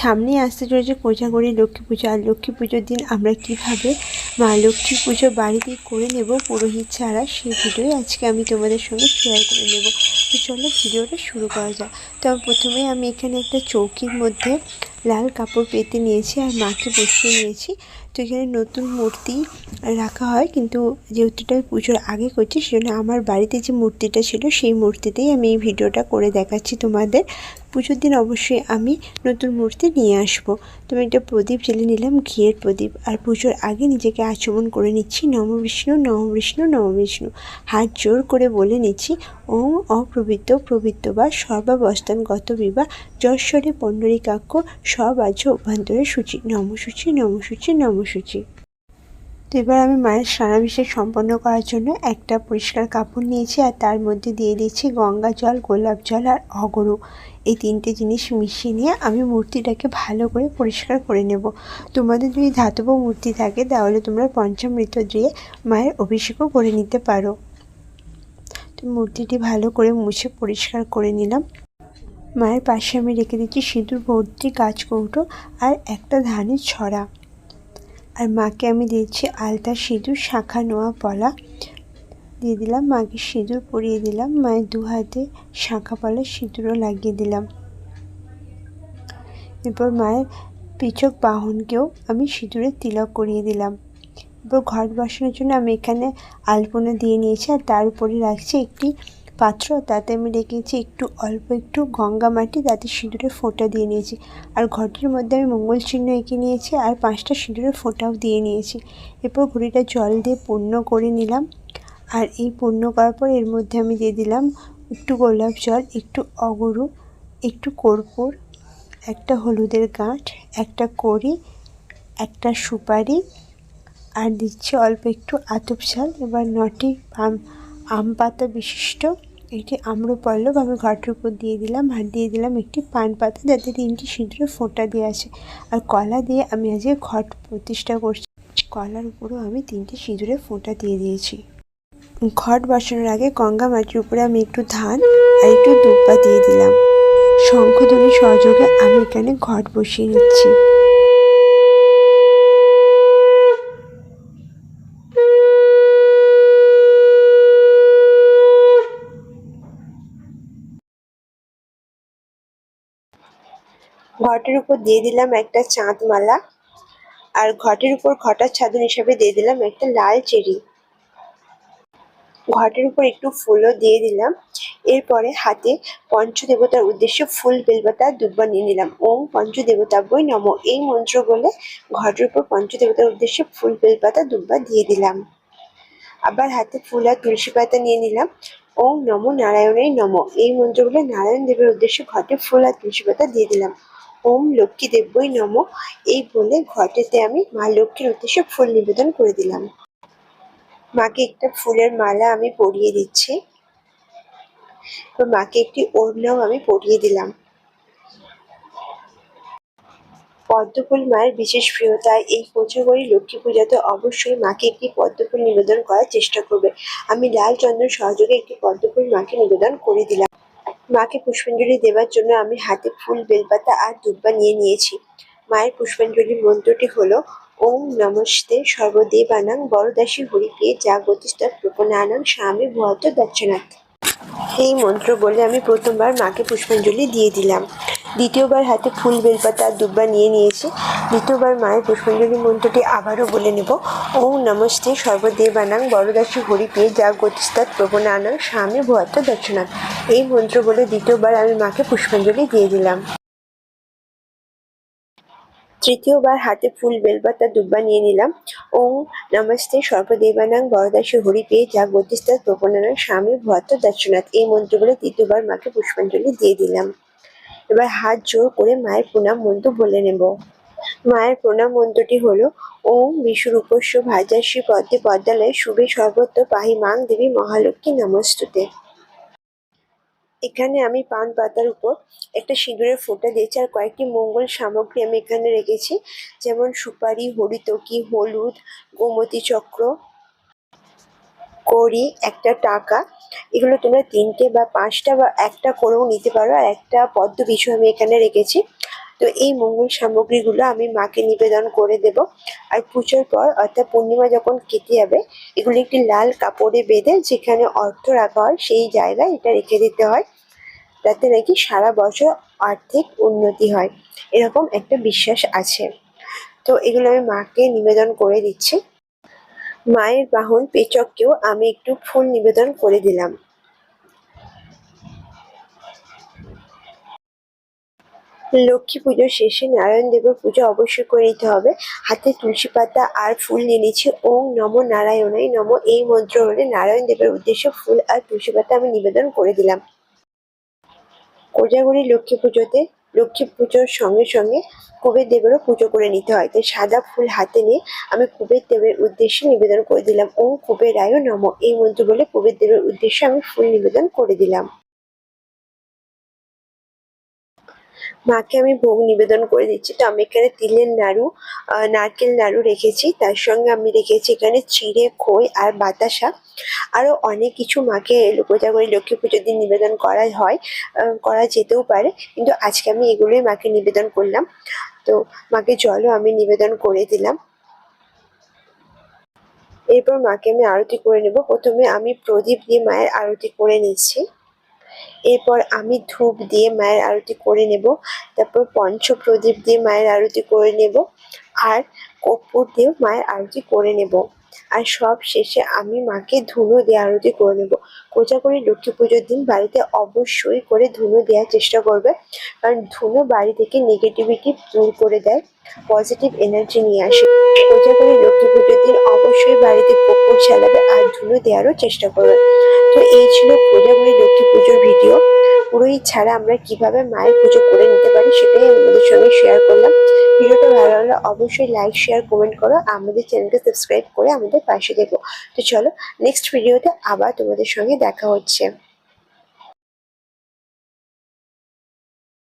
সামনে আসতে চলেছে কোজাগরি লক্ষ্মী পুজো। আর লক্ষ্মী পুজোর দিন আমরা কীভাবে মা লক্ষ্মী পুজো বাড়িতে করে নেব, পুরোহিত ছাড়া সেই ভিডিওই আজকে আমি তোমাদের সঙ্গে শেয়ার করে নেব। তো চলো ভিডিওটা শুরু করা যাক। তো প্রথমে আমি এখানে একটা চৌকির মধ্যে লাল কাপড় পেতে নিয়েছি আর মাকে বসিয়ে নিয়েছি। তো এখানে নতুন মূর্তি রাখা হয়। কিন্তু যেহেতু এটা পুজোর আগে করছি, সেজন্য আমার বাড়িতে যে মূর্তিটা ছিল, সেই মূর্তিতেই আমি এই ভিডিওটা করে দেখাচ্ছি তোমাদের। পুজোর দিন অবশ্যই আমি নতুন মূর্তি নিয়ে আসব। তো আমি একটা প্রদীপ জ্বেলে নিলাম, ঘিয়ের প্রদীপ। আর পুজোর আগে নিজেকে আচমন করে নিচ্ছি, নম বিষ্ণু নম বিষ্ণু নম বিষ্ণু। হাত জোর করে বলে নিচ্ছি, ওম অপ্রবৃত্ত, প্রবৃত্ত বা সর্বাবস্থানগত বিবাহ যশ্বরে পণ্ডরিকাক্ষ, সব আজ অভ্যন্তরে সূচি। নমসূচি নমসূচি নমসূচি তো এবার আমি মায়ের স্নানাভিষেক সম্পন্ন করার জন্য একটা পরিষ্কার কাপড় নিয়েছি আর তার মধ্যে দিয়ে দিয়েছি গঙ্গা জল, গোলাপ জল আর অগরু। এই তিনটে জিনিস মিশিয়ে নিয়ে আমি মূর্তিটাকে ভালো করে পরিষ্কার করে নেব। তোমাদের যদি ধাতব মূর্তি থাকে তাহলে তোমরা পঞ্চামৃত দিয়ে মায়ের অভিষেকও করে নিতে পারো। তো মূর্তিটি ভালো করে মুছে পরিষ্কার করে নিলাম। মায়ের পাশে আমি রেখে দিচ্ছি সিঁদুর, ভর্তি গাছ কৌটো আর একটা ধানের ছড়া। আর মাকে আমি দিয়েছি আলতা সিঁদুর, শাখা নোয়া পলা। দিয়ে দিলাম, মাকে সিঁদুর পরিয়ে দিলাম, মায়ের দু হাতে শাখা পলা সিঁদুরও লাগিয়ে দিলাম। এরপর মায়ের পিচক বাহনকেও আমি সিঁদুরে তিলক করিয়ে দিলাম। এরপর ঘট বসানোর জন্য আমি এখানে আলপনা দিয়ে নিয়েছি আর তার উপরে রাখছি একটি পাত্র, তাতে আমি রেখেছি একটু অল্প একটু গঙ্গা মাটি, তাতে সিঁদুরে ফোঁটা দিয়ে নিয়েছি। আর ঘরটির মধ্যে আমি মঙ্গল চিহ্ন এঁকে নিয়েছি আর পাঁচটা সিঁদুরের ফোঁটাও দিয়ে নিয়েছি। এরপর ঘড়িটা জল দিয়ে পূর্ণ করে নিলাম। আর এই পূর্ণ করার পর এর মধ্যে আমি দিয়ে দিলাম একটু গোলাপ জল, একটু অগরু, একটু কর্পূর, একটা হলুদের গাঁঠ একটা কড়ি, একটা সুপারি, আর দিচ্ছি অল্প একটু আতপ চাল। এবার নটি আম আম পাতা বিশিষ্ট একটি আম্রপল্লব আমি ঘটের উপর দিয়ে দিলাম আর দিয়ে দিলাম একটি পান পাতা যাতে তিনটি সিঁদুরে ফোঁটা দিয়ে আছে আর কলা দিয়ে আমি আজকে ঘট প্রতিষ্ঠা করছি। কলার উপরেও আমি তিনটি সিঁদুরে ফোঁটা দিয়ে দিয়েছি। ঘট বসানোর আগে গঙ্গা মাটির উপরে আমি একটু ধান আর একটু দুব্বা দিয়ে দিলাম। শঙ্খধ্বনি সহযোগে আমি এখানে ঘট বসিয়ে নিচ্ছি। ঘটের উপর দিয়ে দিলাম একটা চাঁদ মালা আর ঘটের উপর ঘটার ছাদন হিসাবে দিয়ে দিলাম একটা লাল চেরি। ঘটের উপর একটু ফুলও দিয়ে দিলাম। এরপরে হাতে পঞ্চদেবতার উদ্দেশ্যে ফুল বেলপাতা দুব্বা নিয়ে নিলাম। ওম পঞ্চদেবতাব্যই নম। এই মন্ত্র বলে ঘটের উপর পঞ্চদেবতার উদ্দেশ্যে ফুল বেলপাতা দুব্বা দিয়ে দিলাম। আবার হাতে ফুল আর তুলসী পাতা নিয়ে নিলাম। ওম নম। নারায়ণের নম। এই মন্ত্র বলে নারায়ণ দেবের উদ্দেশ্যে ঘটে ফুল আর তুলসী পাতা দিয়ে দিলাম। ওম লক্ষ্মী দেব্যই নম। এই বলে ঘটেতে আমি মা লক্ষ্মীর উদ্দেশ্যে ফুল নিবেদন করে দিলাম। মাকে একটা ফুলের মালা আমি পরিয়ে দিচ্ছি। মাকে একটি ওড়নাও আমি পরিয়ে দিলাম। পদ্মফুল মায়ের বিশেষ প্রিয় তাই এই কোজাগরী লক্ষ্মী পূজাতে অবশ্যই মাকে একটি পদ্মফুল নিবেদন করার চেষ্টা করবে। আমি লাল চন্দন সহযোগে একটি পদ্মফুল মাকে নিবেদন করে দিলাম। মাকে পুষ্পাঞ্জলি দেওয়ার জন্য আমি হাতে ফুল, বেলপাতা আর দুব্বা নিয়ে নিয়েছি। মায়ের পুষ্পাঞ্জলি মন্ত্রটি হলো, ওম নমস্তে সর্বদেবানাং বরদাসী হরিপ্রিয়ে জাগতিস্তৎ প্রপনানাং স্বামী ভুয়াত দক্ষিণাথ এই মন্ত্র বলে আমি প্রথমবার মাকে পুষ্পাঞ্জলি দিয়ে দিলাম। দ্বিতীয়বার হাতে ফুল, বেলপাতা, দুব্বা নিয়ে নিয়েছি। দ্বিতীয়বার মায়ের পুষ্পাঞ্জলি মন্ত্রটি আবারও বলে নেব। ওম নমস্তে সর্বদেবানাং বরদাসী হরিপ্রিয়ে প্রবণ আনাং স্বামী ভুয়াত্ম দর্শনাথ এই মন্ত্র বলে দ্বিতীয়বার আমি মাকে পুষ্পাঞ্জলি দিয়ে দিলাম। তৃতীয়বার হাতে ফুল বেলপাতা দুব্বা নিয়ে নিলাম। ওম নমস্তে, সর্বদেবানাং বরদাসী হরি পেয়ে যা গতিস্তার প্রপনানাং স্বামী ভুয়াত্ত দর্শনাথ এই মন্ত্রগুলো তৃতীয়বার মাকে পুষ্পাঞ্জলি দিয়ে দিলাম। এবার হাত জোর করে মায়ের প্রণাম মন্ত্র বলে নেব। মায়ের প্রণাম মন্ত্রটি হলো, ওম বিশ্বরূপস্য ভাজাশ্রী পদ্মে পদ্মালয়ে শুভে সর্বত্র পাহি মাং দেবী মহালক্ষ্মী নমস্তুতে। এখানে আমি পান পাতার উপর একটা সিঁদুরের ফোঁটা দিয়েছি আর কয়েকটি মঙ্গল সামগ্রী আমি এখানে রেখেছি। যেমন সুপারি, হরিতকি, হলুদ, গোমতি চক্র, কড়ি, একটা টাকা। এগুলো তোমরা তিনটে বা পাঁচটা বা একটা করেও নিতে পারো। আর একটা পদ্ম বিষয় আমি এখানে রেখেছি। তো এই মঙ্গল সামগ্রীগুলো আমি মাকে নিবেদন করে দেব। আর পুজোর পর অর্থাৎ পূর্ণিমা যখন কেটে যাবে, এগুলি একটি লাল কাপড়ে বেঁধে যেখানে অর্থ রাখা হয় সেই জায়গায় এটা রেখে দিতে হয়। যাতে নাকি সারা বছর আর্থিক উন্নতি হয়। এরকম একটা বিশ্বাস আছে। তো এগুলো আমি মাকে নিবেদন করে দিচ্ছি। মায়ের বাহন পেচককেও আমি একটু ফুল নিবেদন করে দিলাম। লক্ষ্মী পুজো শেষে নারায়ণ দেবের পুজো অবশ্যই করে নিতে হবে। হাতে তুলসী পাতা আর ফুল নিয়ে নিচ্ছি। ওম নম নারায়ণাই নম। এই মন্ত্র হলে নারায়ণ দেবের উদ্দেশ্যে ফুল আর তুলসী পাতা আমি নিবেদন করে দিলাম। কোজাগরি লক্ষ্মী পুজোতে লক্ষ্মী পুজোর সঙ্গে সঙ্গে কুবের দেবেরও পুজো করে নিতে হয়। তাই সাদা ফুল হাতে নিয়ে আমি কুবের দেবের উদ্দেশ্যে নিবেদন করে দিলাম। ওম কুবেরায় নম। এই মন্ত্র বলে কুবের দেবের উদ্দেশ্যে আমি ফুল নিবেদন করে দিলাম। মাকে আমি ভোগ নিবেদন করে দিচ্ছি। তো আমি এখানে তিলের নাড়ু নারকেল নাড়ু রেখেছি। তার সঙ্গে আমি রেখেছি এখানে চিড়ে, খই আর বাতাসা। আরও অনেক কিছু মাকে কোজাগরি লক্ষ্মী পুজোর দিন নিবেদন করা হয় করা যেতেও পারে। কিন্তু আজকে আমি এগুলোই মাকে নিবেদন করলাম। তো মাকে জলও আমি নিবেদন করে দিলাম। এরপর মাকে আমি আরতি করে নেব। প্রথমে আমি প্রদীপ দিয়ে মায়ের আরতি করে নিচ্ছি। এরপর আমি ধূপ দিয়ে মায়ের আরতি করে নেব, তারপর পঞ্চ প্রদীপ দিয়ে মায়ের আরতি করে নেব, আর কর্পূর দিয়েও মায়ের আরতি করে নেব। আর সব শেষে আমি মাকে ধুনো দিয়ে আরতি করে নেব। কোজাগরি লক্ষ্মী পুজোর দিন বাড়িতে অবশ্যই করে ধুনো দেওয়ার চেষ্টা করবে। কারণ ধুনো বাড়ি থেকে নেগেটিভিটি দূর করে দেয় পজিটিভ এনার্জি নিয়ে আসে। কোজাগরি লক্ষ্মী পুজোর দিন অবশ্যই বাড়িতে কর্পূর চালাবে আর ধুনো দেওয়ারও চেষ্টা করবে। তো এই ছিল কোজাগরি লক্ষ্মী পুজোর ভিডিও পুরোহিত ছাড়া আমরা কীভাবে মায়ের পুজো করে নিতে পারি সেটাই আমাদের সঙ্গে শেয়ার করলাম। অবশ্যই লাইক শেয়ার কমেন্ট করো। আমাদের চ্যানেলকে সাবস্ক্রাইব করে আমাদের পাশে দেখো তো চলো নেক্সট ভিডিওতে আবার তোমাদের সঙ্গে দেখা হচ্ছে।